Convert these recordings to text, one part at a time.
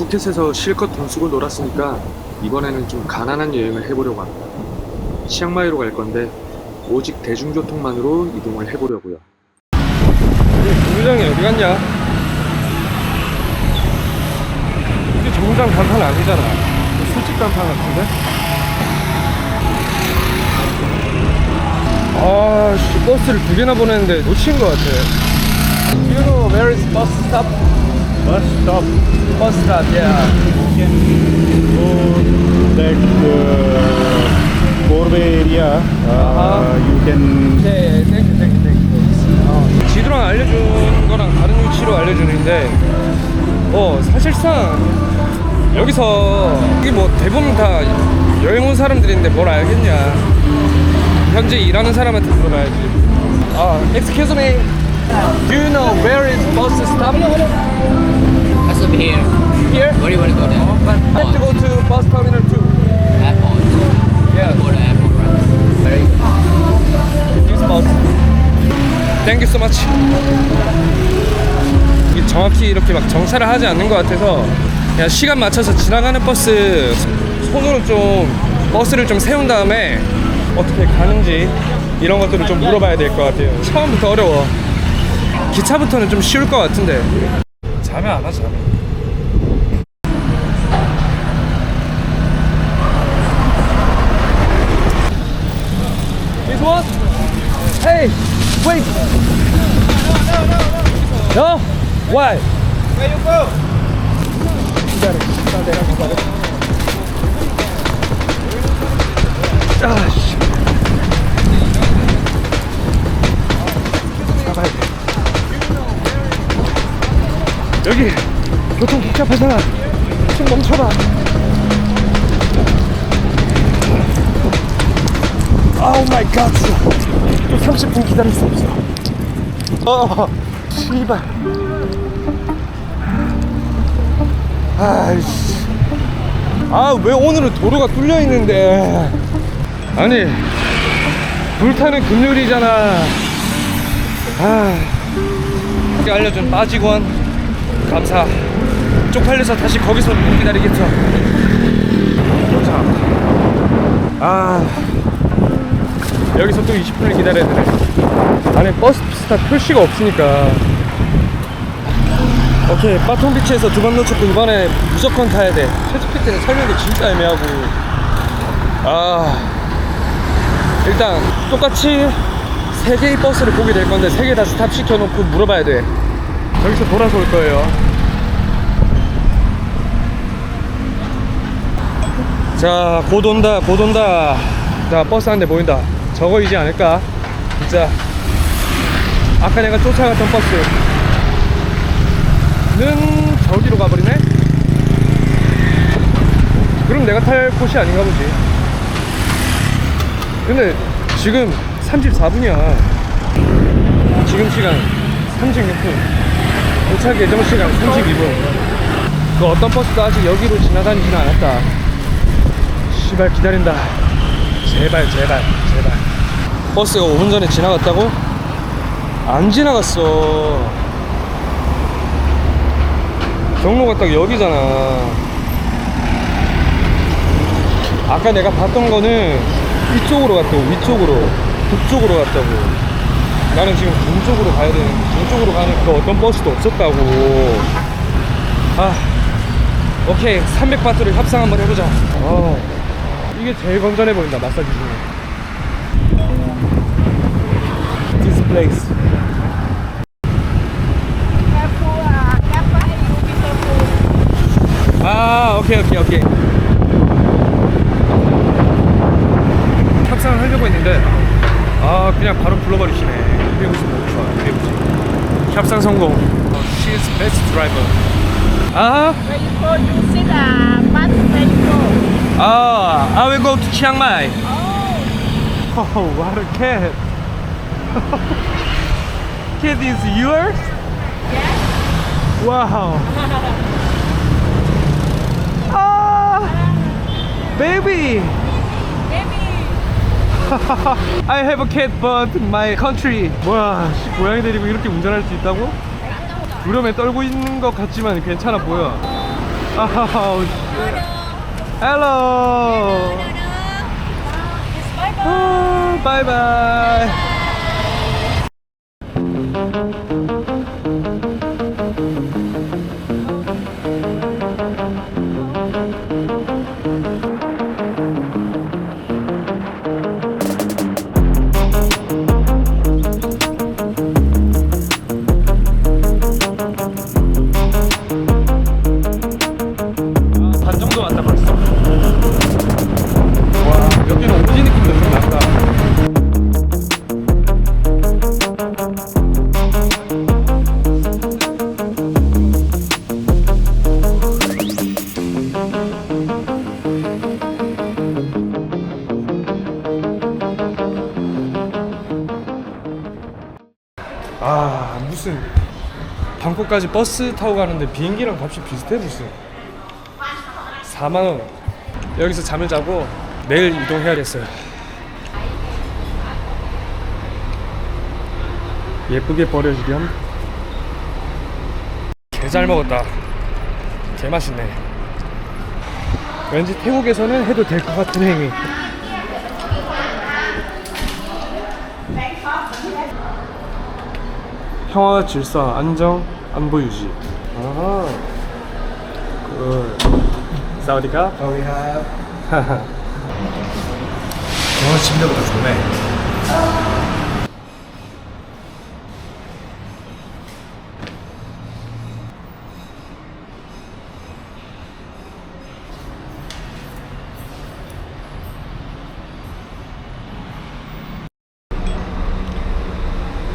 푸켓에서 실컷 돈 쓰고 놀았으니까 이번에는 좀 가난한 여행을 해보려고 합니다. 치앙마이로 갈 건데 오직 대중교통만으로 이동을 해보려고요. 정류장이 어디 갔냐? 이게 정류장 간판 아니잖아. 술집 간판 같은데? 아, 씨, 버스를 두 개나 보냈는데 놓친 것 같아. You know where is bus stop? Bus stop. Bus stop, yeah. Go that uh, four-way area. Uh, Uh-huh. You can 네, 땡큐, 땡큐, 땡큐. 어, 지도랑 알려준 거랑 다른 위치로 알려주는데, 어, 사실상 여기서 이게 뭐 대부분 다 여행 온 사람들인데 뭘 알겠냐. 현재 일하는 사람한테 물어봐야지. 아, excuse me. Do you know where is bus stop? Much. 이게 정확히 이렇게 막 정차를 하지 않는 것 같아서 그냥 시간 맞춰서 지나가는 버스 손으로 좀 버스를 좀 세운 다음에 어떻게 가는지 이런 것들을 좀 물어봐야 될 것 같아요. 처음부터 어려워. 기차부터는 좀 쉬울 것 같은데. 잠이 안 와, 잠이. This one? Hey, wait. No? Why? Where you go? 아, 씨. 가봐야 돼. 여기 교통 복잡하잖아. 좀 멈춰봐. 아우 마이 갓. 또 30분 기다릴 수 없어. 어, 씨발. 아이씨. 아, 왜 오늘은 도로가 뚫려 있는데. 아니, 불타는 금요일이잖아. 아. 이렇게 알려준 빠지건 감사. 쪽팔려서 다시 거기서 기다리겠죠. 아. 여기서 또 20분을 기다려야 되네. 안에 버스 스탑 표시가 없으니까. 오케이, 바통비치에서 두 번 놓쳤고 이번에 무조건 타야 돼. 때는 설명이 진짜 애매하고. 아, 일단 똑같이 세 개의 버스를 보게 될 건데 세 개 다 스탑 시켜놓고 물어봐야 돼. 여기서 돌아서 올 거예요. 자, 곧 온다, 곧 온다. 자, 버스 한 대 보인다. 저거이지 않을까? 진짜. 아까 내가 쫓아갔던 버스는 저기로 가버리네? 그럼 내가 탈 곳이 아닌가 보지. 근데 지금 34분이야. 지금 시간 36분. 도착 예정 시간 32분. 그 어떤 버스도 아직 여기로 지나다니지는 않았다. 씨발 기다린다. 제발 제발 제발. 버스가 5분 전에 지나갔다고? 안 지나갔어. 경로가 딱 여기잖아. 아까 내가 봤던 거는 이쪽으로 갔다고 위쪽으로 북쪽으로 갔다고. 나는 지금 동쪽으로 가야 되는데 동쪽으로 가는 그 어떤 버스도 없었다고. 아, 오케이 300바트를 협상 한번 해보자. 어. 이게 제일 건전해 보인다 마사지 중에. Place. 아 오케이 오케이 오케이. 협상을 하려고 했는데 아 그냥 바로 불러버리시네. 255 좋아 250 협상 성공. 어, She's best driver 아 Where you go to sit a bus where you go? 아 I will go to Chiang Mai Oh, Oh, what a cat! cat is yours? yes. Wow! ah, baby! I have a cat, but my country. 뭐야, 씨, 고양이 데리고 이렇게 운전할 수 있다고? 두려움에 떨고 있는 것 같지만 괜찮아 보여. 아우, 헬로. 아, 바이바이. 아, 무슨 방콕까지 버스 타고 가는데 비행기랑 값이 비슷해 무슨. 4만 원. 여기서 잠을 자고 내일 이동해야겠어요. 예쁘게 버려지렴. 개 잘 먹었다. 개 맛있네. 왠지 태국에서는 해도 될 것 같은 행위. 평화, 질서, 안정, 안보 유지. 아, 그 사우디가? 사우디가. 어, 침대보다 좋네.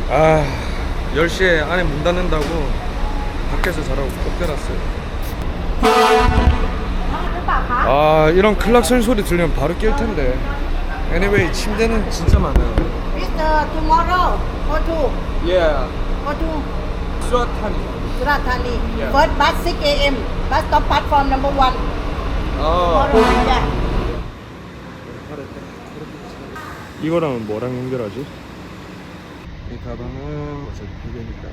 아, 10시에 안에 문 닫는다고 밖에서 자라고 쫓겨났어요. 아, 이런 클락션 소리 들리면 바로 깰 텐데. Anyway, 침대는 진짜 많아요. Mister, tomorrow, go to, Yeah, go to 수아탄이. Surathani. Yeah. First bus 6 a.m. Bus stop platform number one. 아, Tomorrow, yeah. 이거랑 뭐랑 연결하지? 이 가방은 어차피 베개니까.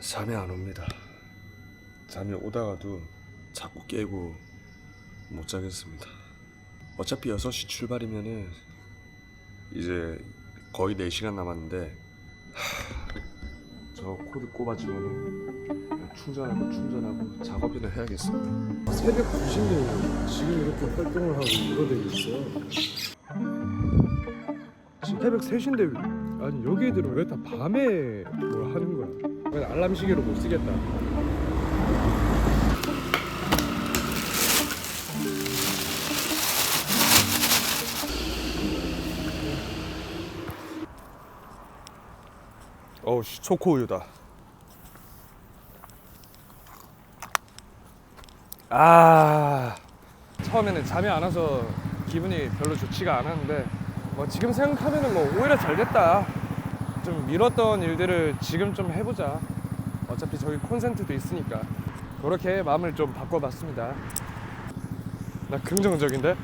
잠이 안 옵니다. 잠이 오다가도 자꾸 깨고 못 자겠습니다. 어차피 6시 출발이면은 이제 거의 4시간 남았는데 저 코드 꼽아주면 충전하고 충전하고 작업이나 해야겠습니다. 새벽 2시인데 지금 이렇게 활동을 하고 이거 되고 있어요. 지금 새벽 3시인데 아니 여기 애들은 왜 다 밤에 뭘 하는 거야? 알람 시계로 못 쓰겠다. 어우 씨 초코 우유다. 아 처음에는 잠이 안 와서 기분이 별로 좋지가 않았는데 뭐 지금 생각하면은 뭐 오히려 잘 됐다. 좀 미뤘던 일들을 지금 좀 해보자. 어차피 저기 콘센트도 있으니까 그렇게 마음을 좀 바꿔봤습니다. 나 긍정적인데?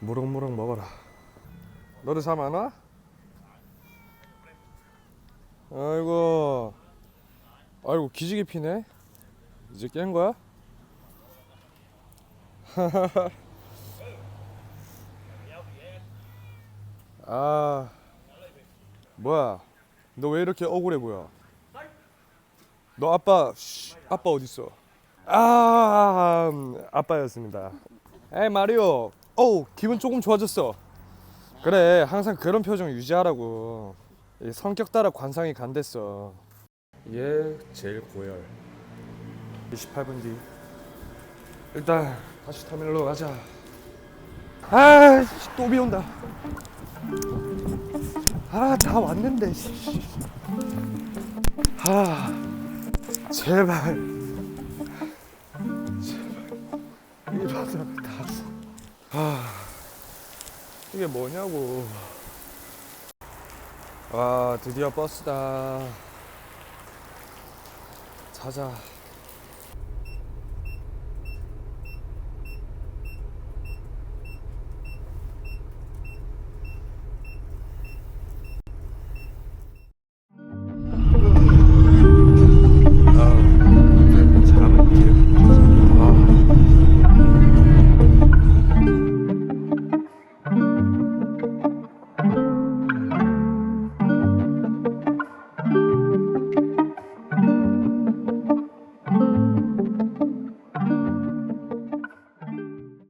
무럭무럭 먹어라. 너도 잠 안 와? 아이고. 아이고 기지개 피네? 이제 깬 거야? 아 뭐야? 너 왜 이렇게 억울해 보여? 너 아빠 쉬, 아빠 어딨어? 아 음, 아빠였습니다. 에이 마리오. 어우 기분 조금 좋아졌어. 그래 항상 그런 표정 유지하라고. 이 성격 따라 관상이 간댔어. 얘 제일 고열. 28분 뒤. 일단 다시 터미널로 가자. 아, 씨, 또 비 온다. 아, 다 왔는데. 씨. 아, 제발. 제발. 이러다가 다. 아, 이게 뭐냐고. 와 드디어 버스다. 자자